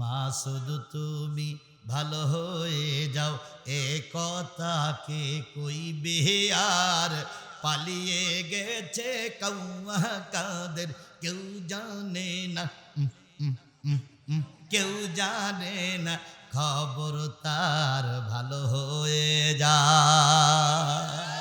মা, শুধু তুমি ভালো হয়ে যাও, এ কথাকে কইবে? আর পালিয়ে গেছে কৌয়া কাদের, কেউ জানে না কেউ জানে না, খবর তার ভালো হয়ে যায়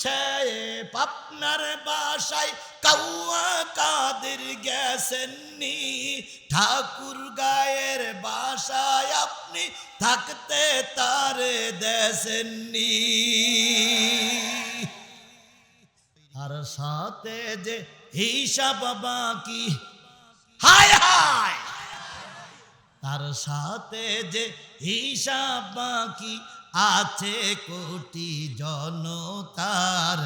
সাহেব আপনার বাসায় কাউয়া কাদের গেছেননি? ঠাকুর গায়ের বাসায় আপনি থাকতে তার দেশেননি আর সাথে যে হিসাব বাকি, হায় হায়! তার সাথে যে হিসাব বাকি আছে কোটি জনতার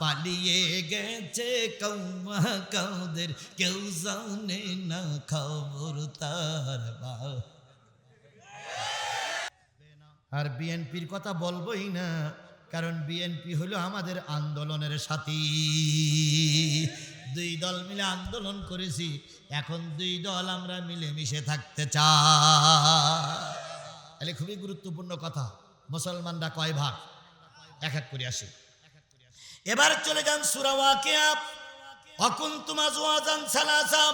পালিয়ে গেছে কৌমা কাউদের কেউ জানে না খবর তার আর বিএনপির কথা বলবোই না, কারণ বিএনপি হলো আমাদের আন্দোলনের সাথী। দুই দল মিলে আন্দোলন করেছি, এখন দুই দল আমরা মিলেমিশে থাকতে চাই। তাহলে খুবই গুরুত্বপূর্ণ কথা। মুসলমানরা কয় ভাগ? এক এক করে আসি। এবার চলে যান সুরাওয়াকিয়া অকুন্তুম আজওয়াজান সালাসা।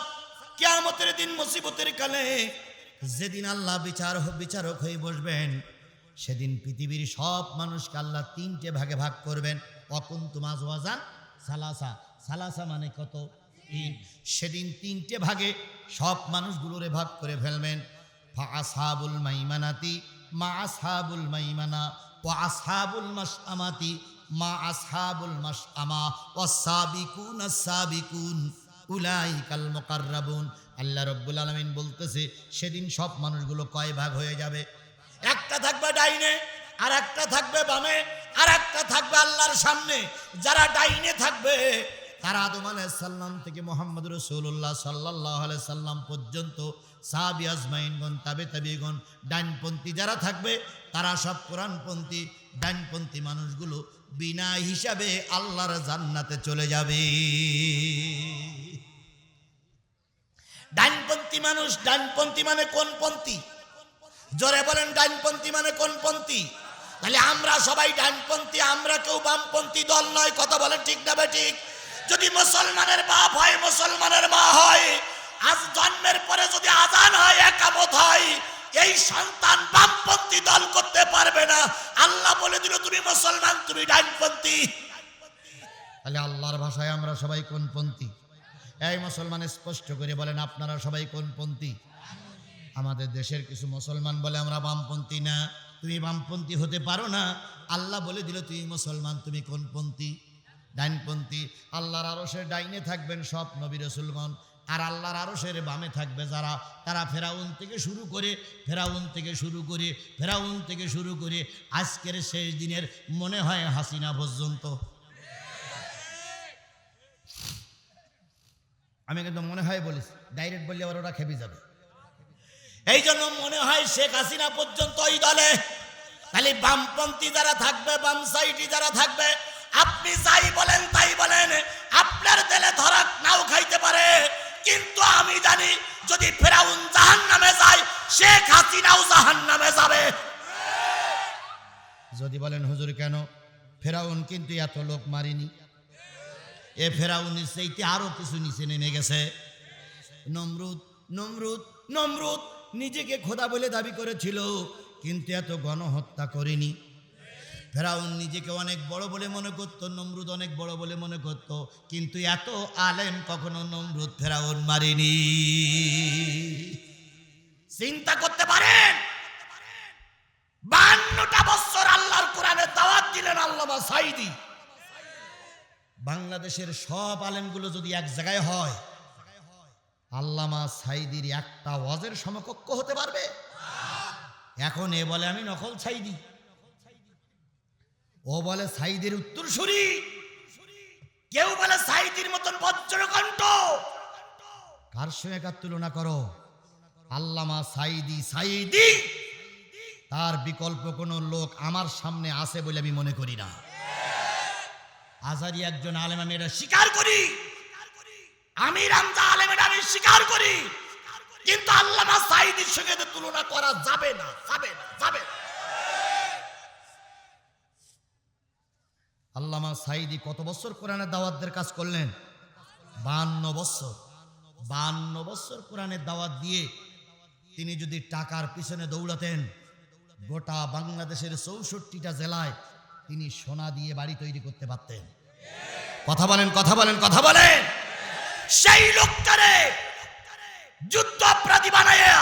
কিয়ামতের দিন মুসিবতের কালে যেদিন আল্লাহ বিচার বিচারক হয়ে বসবেন, সেদিন পৃথিবীর সব মানুষকে আল্লাহ তিনটে ভাগে ভাগ করবেন। অকুন্তুম আজওয়াজান সালাসা। সালাসা মানে কত? তিন। সেদিন তিনটে ভাগে সব মানুষগুলোরে ভাগ করে ফেলবেন। ফা আসহাবুল মাইমানাতি। মা আসহাবুল মাইমানা ও আসহাবুল মাসআমাতি মা আসহাবুল মাসআমা ও সাবিকুন সাবিকুন, উলাইকাল মুকাররাবুন। আল্লাহ রব্বুল আলামিন বলতেছে, সেদিন সব মানুষগুলো কয় ভাগ হয়ে যাবে? একটা থাকবে ডাইনে আর একটা থাকবে বামে আর একটা থাকবে আল্লাহর সামনে। যারা ডাইনে থাকবে, তারা আদম আলাইসাল্লাম থেকে মোহাম্মদ রসুল্লাহ সাল্লাহ সাল্লাম পর্যন্ত সাহাবি আজমাইনগণ, তাবে তাবিগণ ডাইনপন্থী যারা থাকবে, তারা সব কোরআনপন্থী ডাইনপন্থী মানুষগুলো বিনা হিসাবে আল্লাহর জান্নাতে চলে যাবে। ডাইনপন্থী মানুষ ডাইনপন্থী মানে কোন পন্থী জোরে বলেন ডাইনপন্থী মানে কোন পন্থী তাহলে আমরা সবাই ডাইনপন্থী আমরা কেউ বামপন্থী দল নয়, কথা বলেন ঠিক না ঠিক? যদি মুসলমানের বাপ হয়, মুসলমানের মা হয় আজ জন্মের পরে যদি আজান হয়, একামত হয়, এই সন্তান বামপন্থী দল করতে পারবে না। আল্লাহ বলে দিল, তুমি মুসলমান, তুমি ডাইনপন্থী তাহলে আল্লাহর ভাষায় আমরা সবাই কোন পন্থী এই মুসলমান, স্পষ্ট করে বলেন, আপনারা সবাই কোন পন্থী আমাদের দেশের কিছু মুসলমান বলে, আমরা বামপন্থী না, তুমি বামপন্থী হতে পারো না। আল্লাহ বলে দিল, তুমি মুসলমান, তুমি কোন পন্থী ডাইনপন্থী আল্লাহর আরসের ডাইনে থাকবেন সব নবী রসুলগণ। আর আল্লাহর আরসের বামে থাকবে যারা, তারা ফেরাউন থেকে শুরু করে, ফেরাউন থেকে শুরু করে, ফেরাউন থেকে শুরু করে আজকের শেষ দিনের মনে হয় হাসিনা পর্যন্ত। আমি কিন্তু মনে হয় বলিস ডাইরেক্ট বললে আবার ওরা খেপে যাবে। এই জন্য মনে হয় শেখ হাসিনা পর্যন্ত ওই দলে, খালি বামপন্থী যারা থাকবে, বাম সাইডি যারা থাকবে, আপনি যাই বলেন তাই বলেন, আপনার দেলে ধরা নাও খাইতে পারে। কিন্তু আমি জানি যদি ফেরাউন জাহান নামে যায়, শেখ হাসিনাও জাহান নামে যাবে। যদি বলেন, হুজুর, কেন? ফেরাউন কিন্তু এত লোক মারিনি। এ ফেরাউনের সেইতে আরও কিছু নিচে নেমে গেছে। নমরুদ নমরুদ নমরুদ নিজেকে খোদা বলে দাবি করেছিল, কিন্তু এত গণহত্যা করেনি। ফেরাউন নিজেকে অনেক বড় বলে মনে করতো, নমরুদ অনেক বড় বলে মনে করতো, কিন্তু এত আলেম কখনো নমরুদ ফেরাউন মারেনি। চিন্তা করতে পারেন? বান্নটা বছর আল্লাহর কোরআনে দাওয়াত দিলেন আল্লামা সাইদি। বাংলাদেশের সব আলেমগুলো যদি এক জায়গায় হয়, আল্লামা সাইদির একটা ওয়াজের সমকক্ষ হতে পারবে? এখন এ বলে আমি নকল সাইদি। ও বলে সাইদের উত্তরসূরি কেউ বলে সাইদির মতন বজ্রকণ্ঠ। কার সঙ্গে কার তুলনা করো? আল্লামা সাইদি সাইদি। তার বিকল্প কোনো লোক আমার সামনে আছে বলে আমি মনে করি না। আজারি একজন আলেম আমি এটা স্বীকার করি। আমি রামজা আলেম এটা আমি স্বীকার করি। কিন্তু আল্লামা সাইদির সঙ্গে তুলনা করা যাবে না যাবে না যাবে না। আল্লামা সাইদি কত বছর কোরআনের দাওয়াতদের কাজ করলেন? বান্ন বছর। বান্ন বছর কোরআনের দাওয়াত দিয়ে তিনি যদি টাকার পিছনে দৌড়াতেন, গোটা বাংলাদেশের চৌষট্টিটা জেলায় তিনি সোনা দিয়ে বাড়ি তৈরি করতে পারতেন। কথা বলেন কথা বলেন কথা বলেন। সেই লোকটারে যুদ্ধ অপরাধী বানায়া,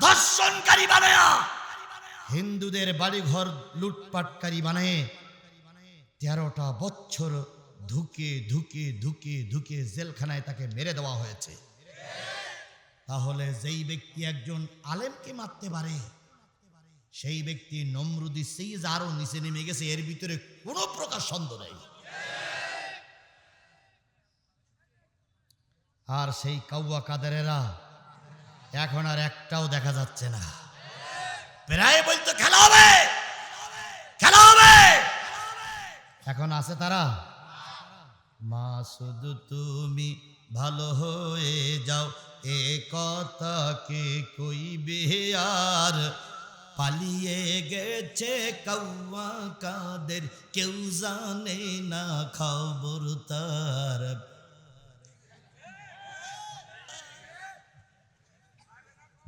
ধর্ষণকারী বানায়া, হিন্দুদের বাড়িঘর লুটপাটকারী বানায় তেরোটা বছর ধুকে ধুকে ধুকে ধুকে জেলখানায় তাকে মেরে দেওয়া হয়েছে। তাহলে যেই ব্যক্তি একজন আলেমকে মারতে পারে, সেই ব্যক্তি নমরুদি সেইজ আরও নিচে নেমে গেছে, এর ভিতরে কোনো প্রকার সন্দেহ নেই। আর সেই কাউয়া কাদেরেরা এখন আর একটাও দেখা যাচ্ছে না। প্রায় বলতো, খেলা হবে খেলা হবে এখন আছে তারা? মা, শুধু তুমি ভালো হয়ে যাও, এ কথা কে কইবে আর? পালিয়ে গেছে কৌয়া কাদের, কেউ জানে না খবর তার।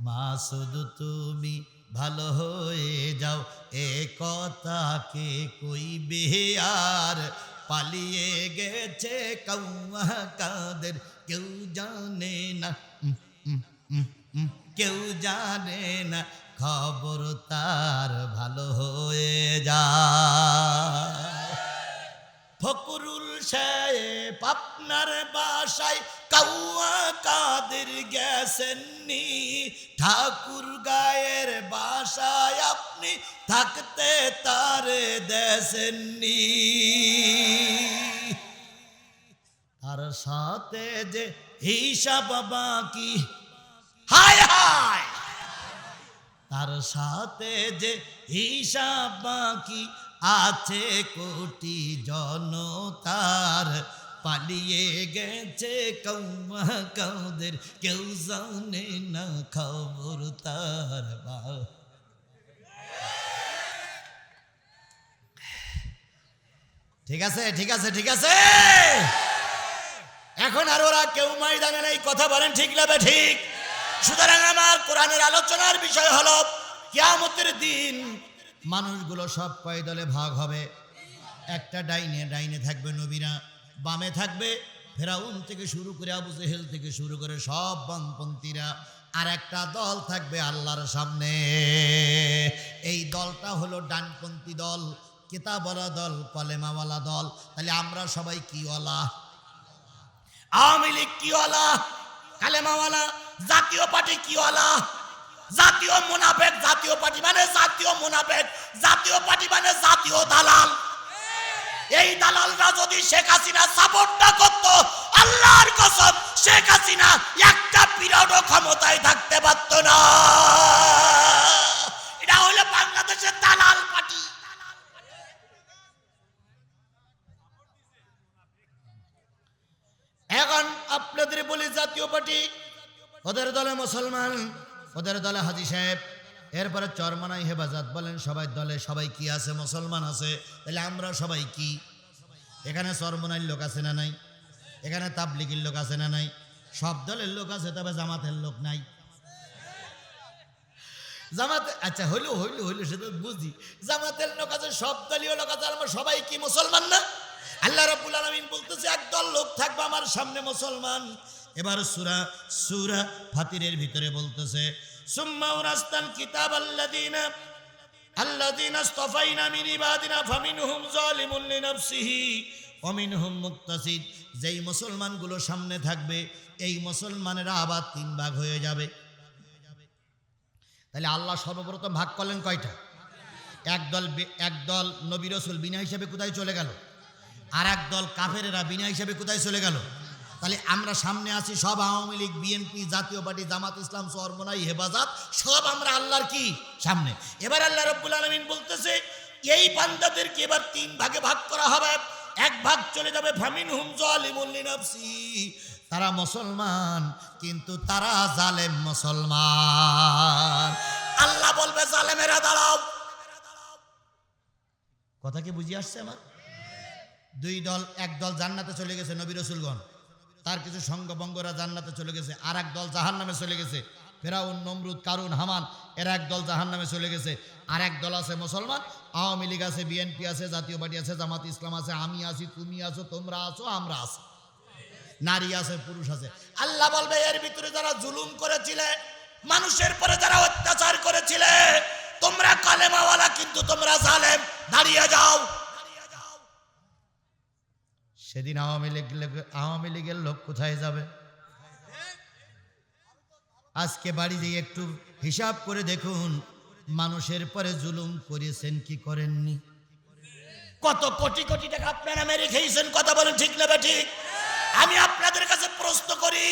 মা, শুধু তুমি ভালো হয়ে যাও, এ কথা কে কইবে? আর পালিয়ে গেছে কৌয়া কাদের, কেউ জানে না কেউ জানে না খবর তার ভালো হয়ে যা ফকরুল সাহেব আপনার বাসায় কাউয়া কাদের গেছেননি ঠাকুর গায়ের বাসায় আপনি থাকতে তারে দেশেননি তার সাথে যে হিসাব বাকি, হায় হায়! তার সাথে যে হিসাব বাকি আছে কোটি জনতার। পালিয়ে গেছে কৌমা কাউদের কেউ জানে না খবর তার বা। ঠিক আছে ঠিক আছে ঠিক আছে। এখন আর ওরা কেউ ময়দানে নেই, কথা বলেন ঠিক লাগবে ঠিক? সুতরাং আমার কোরআনের আলোচনার বিষয় হলো, কিয়ামতের দিন মানুষগুলো সব কয় দলে ভাগ হবে? একটা ডাইনে ডাইনে থাকবে নবীরা। বামে থাকবে, ফেরাউন থেকে শুরু করে আবু জেহেল থেকে শুরু করে সব বামপন্থীরা আর একটা দল থাকবে আল্লাহর সামনে। এই দলটা হলো ডানপন্থী দল কেতাবলা দল, কলেমাওয়ালা দল। তাহলে আমরা সবাই কিওয়ালা আওয়ামী লীগ কিওয়ালা কালেমাওয়ালা? জাতীয় পার্টি কিওয়ালা জাতীয় মুনাফেক, জাতীয় পার্টি মানে জাতীয় মুনাফেক। জাতীয় পার্টি মানে জাতীয় দালাল। এই দালালরা যদি শেখ হাসিনা সাপোর্ট না করতো, আল্লাহর কসম শেখ হাসিনা একটা পিরিয়ডও ক্ষমতায় থাকতে পারত না। এটা হলো বাংলাদেশের দালাল পার্টি। এখন আপনাদের বলি জাতীয় পার্টি, ওদের দলে মুসলমান, ওদের দলে হাজি সাহেব। এরপরে চরমানাই হেফাজত বলেন, সবাই দলে সবাই কি আছে? মুসলমান আছে। তাহলে আমরা সবাই কি? এখানে চরমনাইর লোক আছে না নাই? এখানে তাবলিগির লোক আছে না নাই? সব দলের লোক আছে, তবে জামাতের লোক নাই। জামাতে আচ্ছা হইল হইল হইল সেটা বুঝি। জামাতের লোক আছে, সব দলীয় লোক আছে, আমরা সবাই কি মুসলমান না? আল্লাহ রাব্বুল আলামিন বলতেছে, একদল লোক থাকবে আমার সামনে মুসলমান। এবার সূরা সূরা ফাতিরের ভিতরে বলতেছে সুম্মা কিতাব যেই মুসলমানগুলো সামনে থাকবে, এই মুসলমানেরা আবার তিন ভাগ হয়ে যাবে। তাহলে আল্লাহ সর্বপ্রথম ভাগ করলেন কয়টা? একদল একদল নবী রসুল বিনা হিসাবে কোথায় চলে গেল? আর একদল কাফেরেরা বিনা হিসাবে কোথায় চলে গেল? তাহলে আমরা সামনে আছি, সব আওয়ামী লীগ, বিএনপি, জাতীয় পার্টি, জামাত ইসলাম সরমনাই হেফাজত, সব আমরা আল্লাহর কি? সামনে। এবার আল্লাহ রব্বুল আলমিন বলতেছে, এই বান্দাদেরকে এবার তিন ভাগে ভাগ করা হবে। এক ভাগ চলে যাবে ফামিন হুম জালিমুল লিনাফসি। তারা মুসলমান, কিন্তু তারা জালেম মুসলমান। আল্লাহ বলবে, জালেমেরা দাঁড়াও। কথা কি বুঝিয়ে আসছে আমার? দুই দল, এক দল জান্নাতে চলে গেছে, নবী রসুলগণ। তার কিছু সঙ্গবঙ্গরা জান্নাতে চলে গেছে। আর এক দল জাহান নামে চলে গেছে। ফেরাউন, নমরুদ, কারুন, হামান, এরা এক দল জাহান নামে চলে গেছে। আর এক দল আছে মুসলমান, আওয়ামী লীগ আছে, বিএনপি আছে, জাতীয় পার্টি আছে, জামাত ইসলাম আছে, আমি আছি, তুমি আছো, তোমরা আছো, আমরা আছি। নারী আছে, পুরুষ আছে। আল্লাহ বলবে, এর ভিতরে যারা জুলুম করেছিলে, মানুষের পরে যারা অত্যাচার করেছিলে, তোমরা কালেমাওয়ালা, কিন্তু তোমরা জালেম। দাঁড়িয়ে যাও। সেদিন আওয়ামী লীগ আওয়ামী লীগের লোক কোথায় যাবে? আজকে বাড়ি দিয়ে একটু হিসাব করে দেখুন, মানুষের পরে জুলুম করেছেন কি করেননি? কত কোটি কোটি টাকা আপনারা মেরে খেয়েছেন, কথা বলেন ঠিক না ঠিক আমি আপনাদের কাছে প্রশ্ন করি,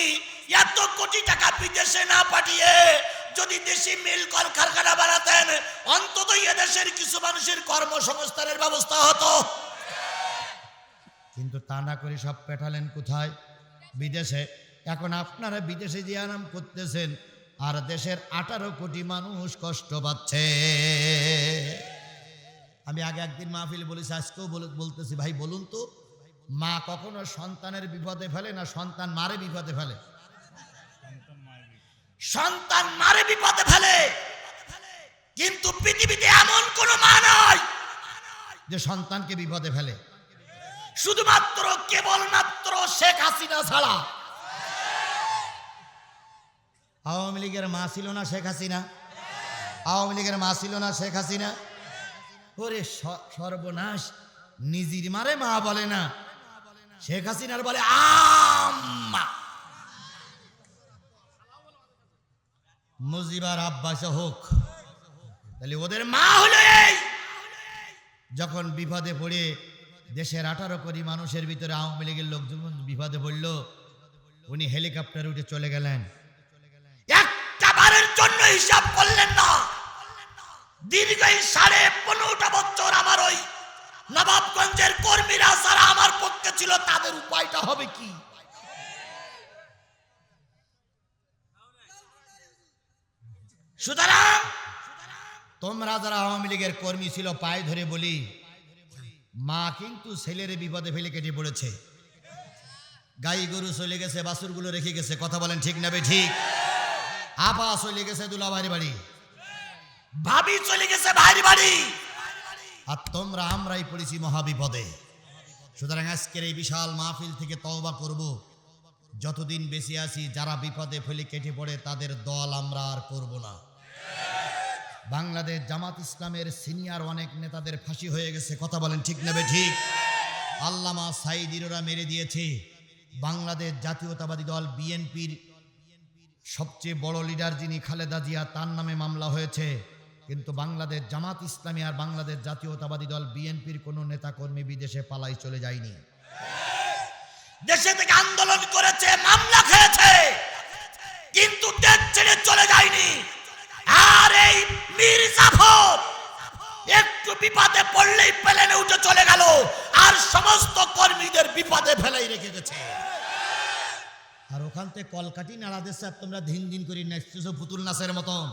এত কোটি টাকা বিদেশে না পাঠিয়ে যদি দেশি মিল কলকারখানা বানাতেন, অন্তত এদেশের কিছু মানুষের কর্মসংস্থানের ব্যবস্থা হতো। কিন্তু তা না করে সব পেটালেন কোথায়? বিদেশে। এখন আপনারা বিদেশে যে আরাম করতেছেন, আর দেশের আঠারো কোটি মানুষ কষ্ট পাচ্ছে। আমি আগে একদিন মাহফিল বলেছি, আজকেও বলে- বলতেছি, ভাই, বলুন তো, মা কখনো সন্তানের বিপদে ফেলে না সন্তান মারে বিপদে ফেলে? সন্তান মারে বিপদে ফেলে। কিন্তু পৃথিবীতে এমন কোন মা নয় যে সন্তানকে বিপদে ফেলে। শুধুমাত্র কেবলমাত্র শেখ হাসিনা ছাড়া। আওয়ামী লীগের মা ছিল না শেখ হাসিনা? আওয়ামী লীগের মা ছিল না শেখ হাসিনা? ওরে সর্বনাশ, নিজের মারে মা বলে না। শেখ হাসিনার বলে, আম্মা। মুজিবার আব্বাস হোক, তাহলে ওদের মা হলো যখন বিপদে পড়ে দেশের আঠারো কোটি মানুষের ভিতরে আওয়ামী লীগের লোক যখন বিপদে পড়ল। উনি হেলিকপ্টার উঠে চলে গেলেন। একটা বারের জন্য হিসাব করলেন না। দীর্ঘ সাড়ে পনেরোটা বছর আমার ওই নবাবগঞ্জের কর্মীরা যারা আমার পক্ষে ছিল তাদের উপায়টা হবে কি? সুতরাং তোমরা যারা আওয়ামী লীগের কর্মী ছিল পায়ে ধরে বলি মা কিন্তু ছেলের বিপদে ফেলে কেটে পড়েছে। গাই গরু চলে গেছে, বাছুরগুলো রেখে গেছে। কথা বলেন ঠিক না ঠিক? আপা চলে গেছে দুলাভাইয়ের বাড়ি। ভাবি চলে গেছে ভাইয়ের বাড়ি। আর তোমরা, আমরাই পড়েছি মহাবিপদে। সুতরাং আজকের এই বিশাল মাহফিল থেকে তওবা করব। যতদিন বেঁচে আছি, যারা বিপদে ফেলে কেটে পড়ে, তাদের দল আমরা আর করব না। বাংলাদেশ জামাত ইসলামের সিনিয়র অনেক নেতাদের ফাঁসি হয়ে গেছে। কথা বলেন ঠিক নেবে ঠিক? আল্লামা সাইদিরা মেরে দিয়েছে। বাংলাদেশ জাতীয়তাবাদী দল বিএনপির সবচেয়ে বড় লিডার যিনি খালেদা জিয়া, তার নামে মামলা হয়েছে। কিন্তু বাংলাদেশ জামাত ইসলামী আর বাংলাদেশ জাতীয়তাবাদী দল বিএনপির কোনো নেতাকর্মী বিদেশে পালাই চলে যায়নি। দেশে থেকে আন্দোলন করেছে, মামলা খেয়েছে, কিন্তু দেশ ছেড়ে চলে যায়নি। আর এই বিপদে পড়লেই প্লেনে উঠে চলে গেল। আর সমস্ত কর্মীদের বিপদে ফেলাই রেখে গেছে। আর ওখান থেকে কলকাটি নাড়া দেশে আর তোমরা দিন দিন করে নেচতেছো পুতুল নাচের মতন।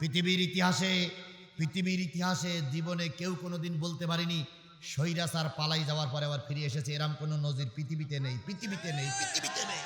পৃথিবীর ইতিহাসে পৃথিবীর ইতিহাসে জীবনে কেউ কোনোদিন বলতে পারেনি সৈরাসার পালাই যাওয়ার পরে আবার ফিরে এসেছে। এরম কোনো নজির পৃথিবীতে নেই পৃথিবীতে নেই পৃথিবীতে নেই।